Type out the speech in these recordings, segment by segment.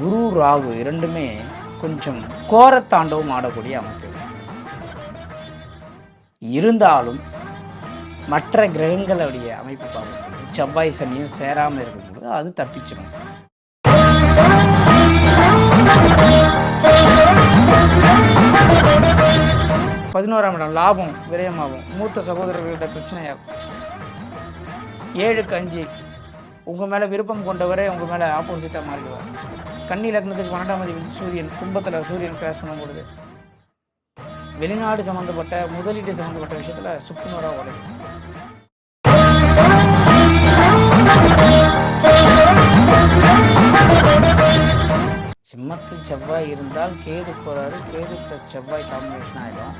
குரு ராகு இரண்டுமே கொஞ்சம் கோரத்தாண்டவம் ஆடக்கூடிய அமைப்பு இருந்தாலும் மற்ற கிரகங்களுடைய அமைப்பு பார்க்கும்போது செவ்வாய் சனியும் சேராமல் இருக்கும்போது அது தப்பிச்சிடும். பதினோராம் இடம் லாபம் விரயமாகும். மூத்த சகோதரர்களிட பிரச்சனையாகும். ஏழுக்கு அஞ்சு. உங்கள் மேலே விருப்பம் கொண்டவரே உங்கள் மேலே ஆப்போசிட்டாக மாறிடுவார். கன்னி லக்னத்துக்கு பன்னெண்டாம் அதிபதி சூரியன் கும்பத்தில் சூரியன் கிராஸ் பண்ணும்பொழுது வெளிநாடு சம்மந்தப்பட்ட முதலீடு சம்மந்தப்பட்ட விஷயத்தில் சுக்குநூறாக உடையும் சிம்மத்தில் செவ்வாய் இருந்தால் கேது போறாரு. கேது ப்ளஸ் செவ்வாய் காம்பினேஷன் ஆகிடும்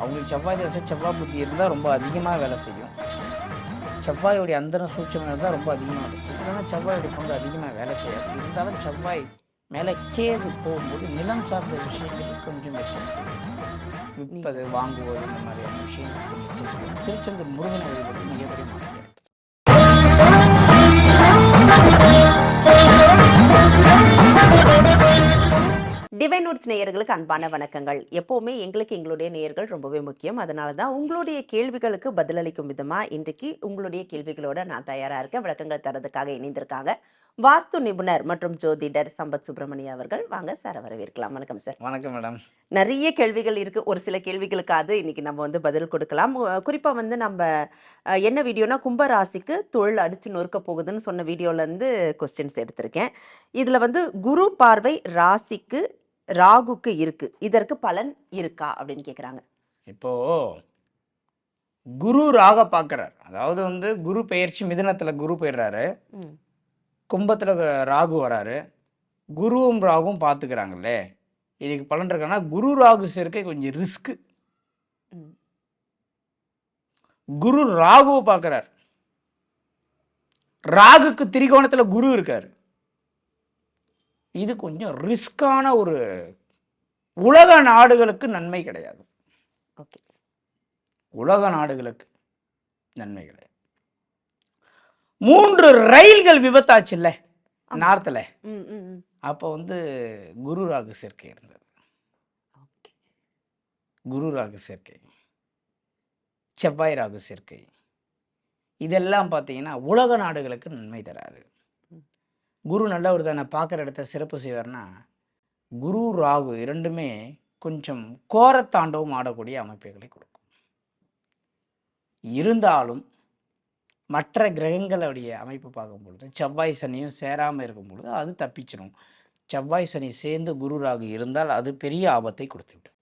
அவங்களுக்கு செவ்வாய் தசை செவ்வாய் புத்தி இருந்தால் ரொம்ப அதிகமாக வேலை செய்யும். செவ்வாயோடைய அந்தரம் சூட்சம் தான் ரொம்ப அதிகமாக இருக்கும் இல்லைன்னா செவ்வாயோடைய பங்கு அதிகமாக வேலை செய்யாது. இருந்தாலும் செவ்வாய் மேலே கேது போகும்போது நிலம் சார்ந்த விஷயங்கள் கொஞ்சம் எச்சரிக்கை. விற்பது வாங்குவது இந்த மாதிரியான விஷயங்கள் கொஞ்சம் திருச்செந்தூர் முருகனை வழிபடுவது மிகப்பெரிய மாற்றம் உட்ஸ் நேயர்களுக்கு அன்பான வணக்கங்கள். எப்போவுமே எங்களுக்கு எங்களுடைய நேயர்கள் ரொம்பவே முக்கியம். அதனால தான் உங்களுடைய கேள்விகளுக்கு பதிலளிக்கும் விதமாக இன்றைக்கு உங்களுடைய கேள்விகளோட நான் தயாராக இருக்கேன். விளக்கங்கள் தரதுக்காக இணைந்திருக்காங்க. வாஸ்து நிபுணர் மற்றும் ஜோதிடர் சம்பத் சுப்பிரமணிய அவர்கள். வாங்க சார் வரவேற்கலாம். வணக்கம் சார். வணக்கம் மேடம். நிறைய கேள்விகள் இருக்கு. ஒரு சில கேள்விகளுக்காவது இன்னைக்கு நம்ம வந்து பதில் கொடுக்கலாம். அஹ் குறிப்பா வந்து நம்ம என்ன வீடியோனா கும்ப ராசிக்கு தொழில் அடிச்சு நொறுக்க போகுதுன்னு சொன்ன வீடியோல இருந்து கொஸ்டின்ஸ் எடுத்திருக்கேன். இதுல வந்து குரு பார்வை ராசிக்கு ராகுக்கு இருக்கு. இதற்கு பலன் இருக்கா? அப்படின்னு கேக்குறாங்க. இப்போ குரு ராக பார்க்குறார் அதாவது வந்து குரு பெயர்ச்சி மிதுனத்தில் குரு போயிடுறாரு. கும்பத்தில் ராகு வராரு. குருவும் ராகும் பார்த்துக்கிறாங்களே இதுக்கு பலன் இருக்கான்னா குரு ராகு சேர்க்கை கொஞ்சம் ரிஸ்க்கு குரு ராகுவை பார்க்குறார் ராகுக்கு திரிகோணத்தில் குரு இருக்கார். இது கொஞ்சம் ரிஸ்கான ஒரு உலக நாடுகளுக்கு நன்மை கிடையாது. ஓகே. உலக நாடுகளுக்கு நன்மை கிடையாது. மூன்று ரயில்கள் விபத்தாச்சுல்ல? ஆமா. நார்த்தில். அப்போ வந்து குரு ராகு சேர்க்கை இருந்தது. ஓகே. குரு ராகு சேர்க்கை செவ்வாய் ராகு சேர்க்கை இதெல்லாம் பார்த்தீங்கன்னா உலக நாடுகளுக்கு நன்மை தராது. குரு நல்லவர் தானே பார்க்குற இடத்த சிறப்பு செய்வார்னா குரு ராகு இரண்டுமே கொஞ்சம் கோரத்தாண்டவம் ஆடக்கூடிய அமைப்புகளை கொடுக்கும். இருந்தாலும் மற்ற கிரகங்களுடைய அமைப்பு பார்க்கும்பொழுது செவ்வாய் சனியும் சேராமல் இருக்கும் பொழுது அது தப்பிச்சிடும் செவ்வாய் சனி சேர்ந்து குரு ராகு இருந்தால் அது பெரிய ஆபத்தை கொடுத்துவிடும்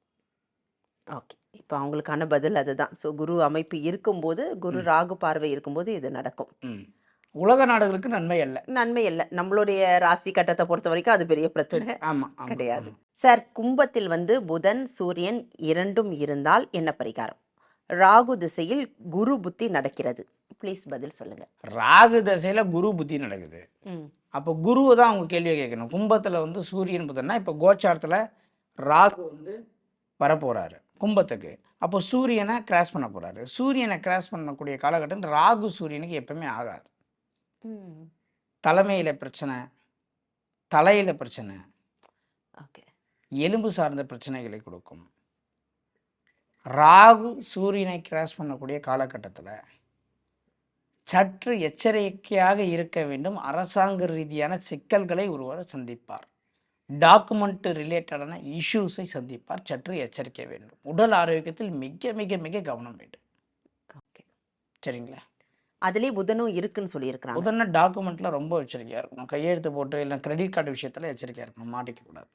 ஓகே. இப்போ அவங்களுக்கான பதில் அதுதான். ஸோ குரு அமைப்பு இருக்கும்போது குரு ராகு பார்வை இருக்கும்போது இது நடக்கும். உலக நாடுகளுக்கு நன்மை அல்ல. நன்மை இல்லை நம்மளுடைய ராசி கட்டத்தை பொறுத்த வரைக்கும் அது பெரிய பிரச்சனை. ஆமா ஆமா, கிடையாது. சார் கும்பத்தில் வந்து புதன் சூரியன் இரண்டும் இருந்தால் என்ன பரிகாரம்? ராகு திசையில் குரு புத்தி நடக்கிறது. ப்ளீஸ் பதில் சொல்லுங்க. ராகு தசையில குரு புத்தி நடக்குது. அப்போ குருவை தான் அவங்க கேள்வியை கேட்கணும். கும்பத்துல வந்து சூரியன் புதன்னா இப்போ கோச்சாரத்துல ராகு வந்து வரப்போறாரு கும்பத்துக்கு. அப்போ சூரியனை கிராஸ் பண்ண போறாரு. சூரியனை கிராஸ் பண்ணக்கூடிய காலகட்டம் ராகு சூரியனுக்கு எப்பவுமே ஆகாது. தலைமையில பிரச்சனை தலையில பிரச்சனை. ஓகே. எலும்பு சார்ந்த பிரச்சனைகளை கொடுக்கும். ராகு சூரியனை கிராஸ் பண்ணக்கூடிய காலகட்டத்தில் சற்று எச்சரிக்கையாக இருக்க வேண்டும். அரசாங்க ரீதியான சிக்கல்களை ஒருவர் சந்திப்பார். டாக்குமெண்ட் ரிலேட்டடான இஷ்யூஸை சந்திப்பார். சற்று எச்சரிக்கை வேண்டும். உடல் ஆரோக்கியத்தில் மிக மிக மிக கவனம் வேண்டும். ஓகே. சரிங்களா? அதுலேயே புதனும் இருக்குன்னு சொல்லியிருக்கிறாங்க. உடனே டாக்குமெண்ட்ல ரொம்ப எச்சரிக்கையாக இருக்கணும். கையெழுத்து போட்டு இல்லை கிரெடிட் கார்டு விஷயத்தில் எச்சரிக்கையாக இருக்கணும். மாட்டிக்க கூடாது.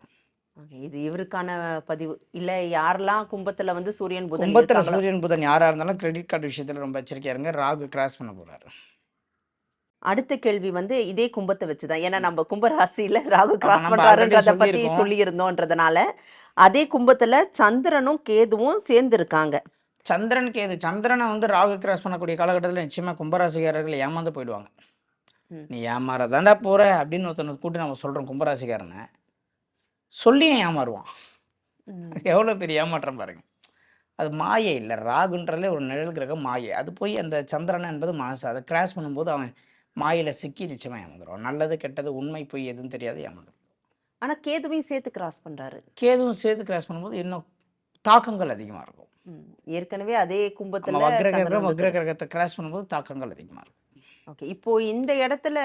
இது இவருக்கான பதிவு. இல்ல யாரெல்லாம் கும்பத்துல வந்து சூரியன் புதன் கும்பத்தில் சூரியன் புதன் யாராக இருந்தாலும் கிரெடிட் கார்டு விஷயத்தில் ரொம்ப எச்சரிக்கையாக இருங்க. ராகு கிராஸ் பண்ண போகிறாரு அடுத்த கேள்வி வந்து இதே கும்பத்தை வச்சுதான். ஏன்னா நம்ம கும்ப ராசியில ராகு கிராஸ் பண்றாருன்றத பத்தி. சொல்லி இருந்தோன்றதுனால அதே கும்பத்துல சந்திரனும் கேதுவும் சேர்ந்து இருக்காங்க சந்திரன் கேது சந்திரனை வந்து ராகு கிராஸ் பண்ணக்கூடிய காலகட்டத்தில் நிச்சயமாக கும்பராசிக்காரர்கள் ஏமாந்து போயிடுவாங்க. நீ ஏமாறதாண்டா போற? அப்படின்னு ஒருத்தனை கூட்டி நம்ம சொல்கிறோம் கும்பராசிக்காரனை. சொல்லி ஏமாறுவான். எவ்வளோ பெரிய ஏமாற்றம் பாருங்க. அது மாயை இல்லை. ராகுன்றதுல ஒரு நிழல் கிரகம் மாயை. அது போய் அந்த சந்திரன் என்பது மாசு அதை கிராஸ் பண்ணும்போது அவன் மாயில சிக்கி நிச்சயமாக ஏமாந்துருவான். நல்லது கெட்டது உண்மை பொய் எதுவும் தெரியாது ஏமாந்துருவான். ஆனா கேதுவையும் சேர்த்து கிராஸ் பண்றாரு. கேதுவும் சேர்த்து கிராஸ் பண்ணும்போது இன்னும் தாக்கங்கள் அதிகமாக இருக்கும். ஏற்கனவே அதே கும்பத்துல வக்ர. கிரகத்தை கிராஸ் பண்ணும்போது தாக்கங்கள் அதிகமாக இருக்கும். ஓகே. இப்போ இந்த இடத்துல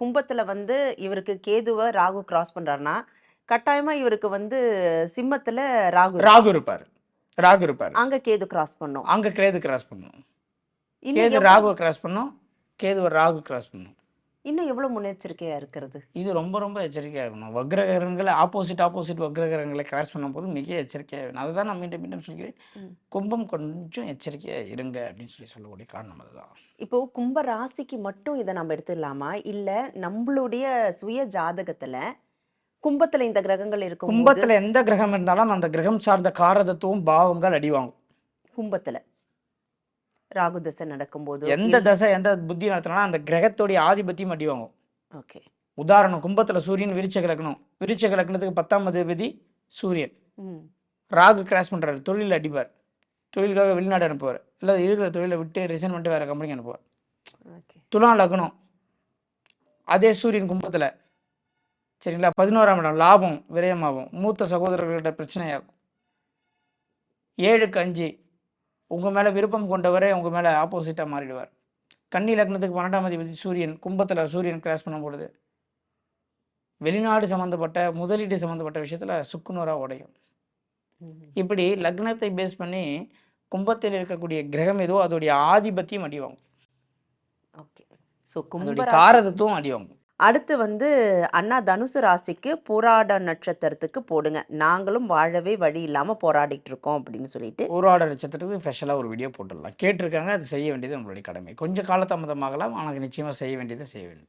கும்பத்துல வந்து இவருக்கு கேதுவை ராகு கிராஸ் பண்றாருன்னா கட்டாயமா இவருக்கு வந்து சிம்மத்துல ராகு. ராகு இருப்பார். ராகு இருப்பார். அங்க கேது கிராஸ் பண்ணும். அங்கே கேது கிராஸ் பண்ணும். கேது ராகுவை கிராஸ் பண்ணும். கேதுவை ராகு கிராஸ் பண்ணும். இன்னும் எவ்வளவு முன்னெச்சரிக்கையா இருக்கிறது? இது ரொம்ப ரொம்ப எச்சரிக்கையாக இருக்கணும். வக்ரகிரகங்களை ஆப்போசிட் ஆப்போசிட் வக்ரகிரகங்களை கிராஸ் பண்ணும்போது மிக எச்சரிக்கையாக வேணும். அதுதான் நான் மீண்டும் மீண்டும் சொல்கிறேன். கும்பம் கொஞ்சம் எச்சரிக்கையாக இருங்க அப்படின்னு சொல்லி சொல்லக்கூடிய காரணம் அதுதான். இப்போ கும்ப ராசிக்கு மட்டும் இதை நம்ம எடுத்துடலாமா? இல்ல நம்மளுடைய சுய ஜாதகத்துல கும்பத்துல இந்த கிரகங்கள் இருக்கும் கும்பத்தில் எந்த கிரகம் இருந்தாலும் அந்த கிரகம் சார்ந்த காரதத்துவம் பாவங்கள் அடிவாங்கும் கும்பத்துல. ராகு தசை நடக்கும்போது எந்த தசை எந்த புத்தி நடத்தினாலும் அந்த கிரகத்தோடைய ஆதிபத்தியம் அடிவாங்கும் ஓகே. உதாரணம் கும்பத்தில் சூரியன் விரிச்ச கிழக்கணும் விரிச்ச கிழக்கணத்துக்கு பத்தாம் அதிபதி சூரியன். ராகு கிராஸ் பண்ணுறாரு தொழில் அடிப்பார். தொழிலுக்காக வெளிநாடு அனுப்புவார். இல்லை இருக்கிற தொழிலை விட்டு ரிசைன் பண்ணிட்டு வேறு கம்பெனிக்கு அனுப்புவார். துலா லக்னம். அதே சூரியன் கும்பத்தில் சரிங்களா? பதினோராம் இடம் லாபம் விரயமாகும். மூத்த சகோதரர்கள்ட்ட பிரச்சனையாகும். ஏழுக்கு அஞ்சு உங்கள் மேலே விருப்பம் கொண்டவரே உங்கள் மேலே ஆப்போசிட்டாக மாறிடுவார். கன்னி லக்னத்துக்கு பன்னெண்டாம் அதிபதி சூரியன் கும்பத்தில் சூரியன் கிராஸ் பண்ணும் பொழுது வெளிநாடு சம்மந்தப்பட்ட முதலீடு சம்மந்தப்பட்ட விஷயத்தில் சுக்குநூறாக உடையும். இப்படி லக்னத்தை பேஸ் பண்ணி கும்பத்தில் இருக்கக்கூடிய கிரகம் ஏதோ அதோடைய ஆதிபத்தியம் அடிவாங்கும் ஓகே. ஸோ கும்ப அதோடைய ராசி- காரதத்துவம் அடிவாங்கும் அடுத்து வந்து அண்ணா தனுசு ராசிக்கு போராட நட்சத்திரத்துக்கு போடுங்க. நாங்களும் வாழவே வழி இல்லாம போராடிட்டு இருக்கோம் அப்படின்னு சொல்லிட்டு. போராட நட்சத்திரத்துக்கு ஸ்பெஷலாக ஒரு வீடியோ போட்டுடலாம். கேட்டிருக்காங்க அது செய்ய வேண்டியது நம்மளுடைய கடமை. கொஞ்சம் காலதாமதமாகலாம் ஆனால் நிச்சயமாக செய்ய வேண்டியதை செய்ய வேண்டும்.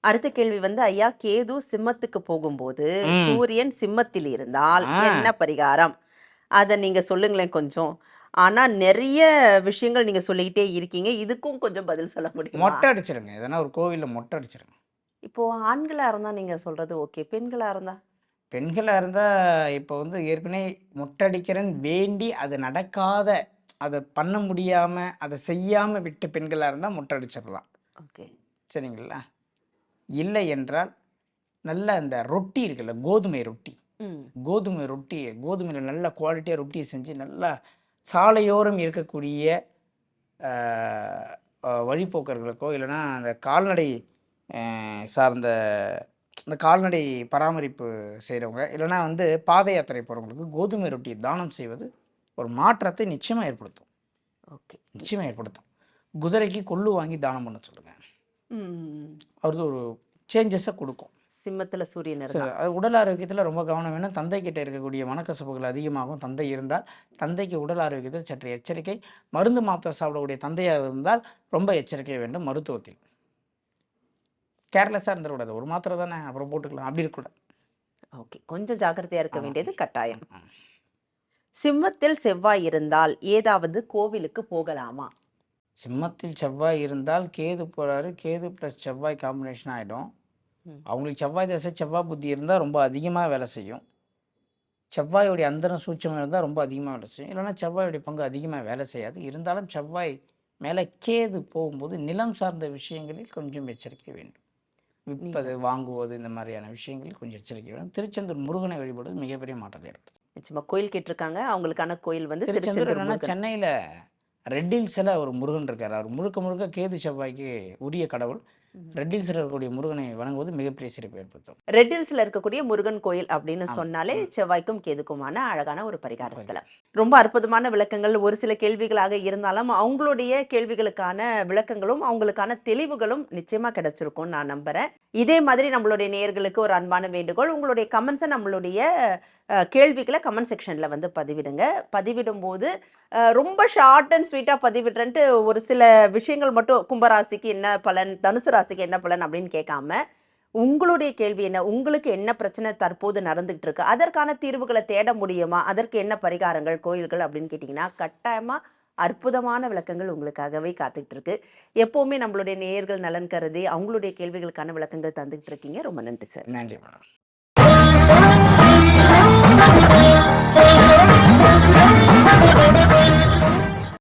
அடுத்த கேள்வி வந்து ஐயா கேது சிம்மத்துக்கு போகும்போது. சூரியன் சிம்மத்தில் இருந்தால். என்ன பரிகாரம்? அதை நீங்க சொல்லுங்களேன் கொஞ்சம். ஆனா நிறைய விஷயங்கள் நீங்க சொல்லிக்கிட்டே இருக்கீங்க. இதுக்கும் கொஞ்சம் பதில் சொல்ல முடியுமா? மொட்டை அடிச்சிருங்க. எதனா ஒரு கோவிலில் மொட்டை அடிச்சிருங்க. இப்போ ஆண்களா இருந்தா நீங்க சொல்றது ஓகே. பெண்களா இருந்தா? பெண்களாக இருந்தால் இப்போ வந்து ஏற்கனவே மொட்டை அடிக்கிறேன்னு வேண்டி அது நடக்காத அதை பண்ண முடியாமல் அதை செய்யாமல் விட்ட பெண்களாக இருந்தால் மொட்டை அடிச்சிடலாம் ஓகே. சரிங்களா? இல்லை என்றால் நல்ல அந்த ரொட்டி இருக்குல்ல கோதுமை ரொட்டி. கோதுமை ரொட்டியை கோதுமையில் நல்ல குவாலிட்டியாக ரொட்டியை செஞ்சு நல்லா சாலையோரம் இருக்கக்கூடிய வழிப்போக்கர்களுக்கோ இல்லைன்னா அந்த கால்நடை சார்ந்த இந்த கால்நடை பராமரிப்பு செய்கிறவங்க இல்லைன்னா வந்து பாத யாத்திரை போகிறவங்களுக்கு கோதுமை ரொட்டியை தானம் செய்வது ஒரு மாற்றத்தை நிச்சயமாக ஏற்படுத்தும். ஓகே. நிச்சயமாக ஏற்படுத்தும். குதிரைக்கு கொள்ளு வாங்கி தானம் பண்ண சொல்லுங்கள் அவரது ஒரு சேஞ்சஸை கொடுக்கும். சிம்மத்துல சூரியன் அது உடல் ஆரோக்கியத்தில் ரொம்ப கவனம் வேணும். தந்தை கிட்ட இருக்கக்கூடிய மனக்கசப்புகள் அதிகமாகும். தந்தை இருந்தால் தந்தைக்கு உடல் ஆரோக்கியத்தில் சற்று எச்சரிக்கை. மருந்து மாத்திரை சாப்பிடக்கூடிய தந்தையாக இருந்தால் ரொம்ப எச்சரிக்கை வேண்டும் மருத்துவத்தில். கேர்லெஸ்ஸாக இருந்துடக்கூடாது ஒரு மாத்திரை தானே அப்புறம் போட்டுக்கலாம். அப்படி இருக்கக்கூடாது. ஓகே. கொஞ்சம் ஜாக்கிரதையா இருக்க. வேண்டியது கட்டாயம். சிம்மத்தில் செவ்வாய் இருந்தால் ஏதாவது கோவிலுக்கு போகலாமா? சிம்மத்தில் செவ்வாய் இருந்தால் கேது போகிறாரு கேது ப்ளஸ் செவ்வாய் காம்பினேஷன் ஆகிடும். அவங்களுக்கு செவ்வாய் தசை செவ்வாய் புத்தி இருந்தால் ரொம்ப அதிகமாக வேலை செய்யும். செவ்வாயோடைய அந்தரம் சூட்சமாக இருந்தால் ரொம்ப அதிகமாக வேலை செய்யும். இல்லைன்னா செவ்வாயோடைய பங்கு அதிகமாக வேலை செய்யாது. இருந்தாலும் செவ்வாய் மேலே கேது போகும்போது நிலம் சார்ந்த விஷயங்களில் கொஞ்சம் எச்சரிக்கை வேண்டும். விற்பது வாங்குவது இந்த மாதிரியான விஷயங்களில் கொஞ்சம் எச்சரிக்கை வேண்டும் திருச்செந்தூர் முருகனை வழிபடுவது மிகப்பெரிய மாற்றத்தை ஏற்படுத்தும். நிச்சயமா. கோயில் கேட்டிருக்காங்க. அவங்களுக்கான கோயில் வந்து திருச்செந்தூர் என்னன்னா. சென்னையில் ரெட் ஹில்ஸில் ஒரு முருகன் இருக்கார். அவர் முழுக்க முழுக்க கேது செவ்வாய்க்கு உரிய கடவுள். ரெட் ஹில்ஸில் இருக்கக்கூடிய முருகனை வணங்குவது மிகப்பெரிய சிறப்பு ஏற்படுத்தும். ரெட் ஹில்ஸ்ல இருக்கக்கூடிய முருகன் கோயில் அப்படின்னு. சொன்னாலே. செவ்வாய்க்கும் கேதுக்குமான அழகான ஒரு பரிகார ஸ்தலம். ரொம்ப அற்புதமான விளக்கங்கள் ஒரு சில கேள்விகளாக இருந்தாலும் அவங்களுடைய கேள்விகளுக்கான விளக்கங்களும் அவங்களுக்கான தெளிவுகளும் நிச்சயமா கிடைச்சிருக்கும் நான் நம்புறேன். இதே மாதிரி நம்மளுடைய நேயர்களுக்கு ஒரு அன்பான வேண்டுகோள் உங்களுடைய கமெண்ட்ஸை நம்மளுடைய கேள்விகளை கமெண்ட் செக்ஷன்ல வந்து பதிவிடுங்க. பதிவிடும் போது ரொம்ப ஷார்ட் அண்ட் ஸ்வீட்டா பதிவிடுறேன்ட்டு ஒரு சில விஷயங்கள் மட்டும் கும்பராசிக்கு என்ன பலன் தனுசு ராசிக்கு என்ன பலன் அப்படின்னு கேட்காம உங்களுடைய கேள்வி என்ன? உங்களுக்கு என்ன பிரச்சனை தற்போது நடந்துகிட்டு இருக்கு? அதற்கான தீர்வுகளை தேட முடியுமா? அதற்கு என்ன பரிகாரங்கள் கோயில்கள் அப்படின்னு கேட்டிங்கன்னா கட்டாயமா அற்புதமான விளக்கங்கள் உங்களுக்காகவே காத்துக்கிட்டு இருக்கு. எப்போவுமே நம்மளுடைய நேயர்கள் நலன் கருதி அவங்களுடைய கேள்விகளுக்கான விளக்கங்கள் தந்துகிட்டு இருக்கீங்க. ரொம்ப நன்றி சார். நன்றி மேடம்.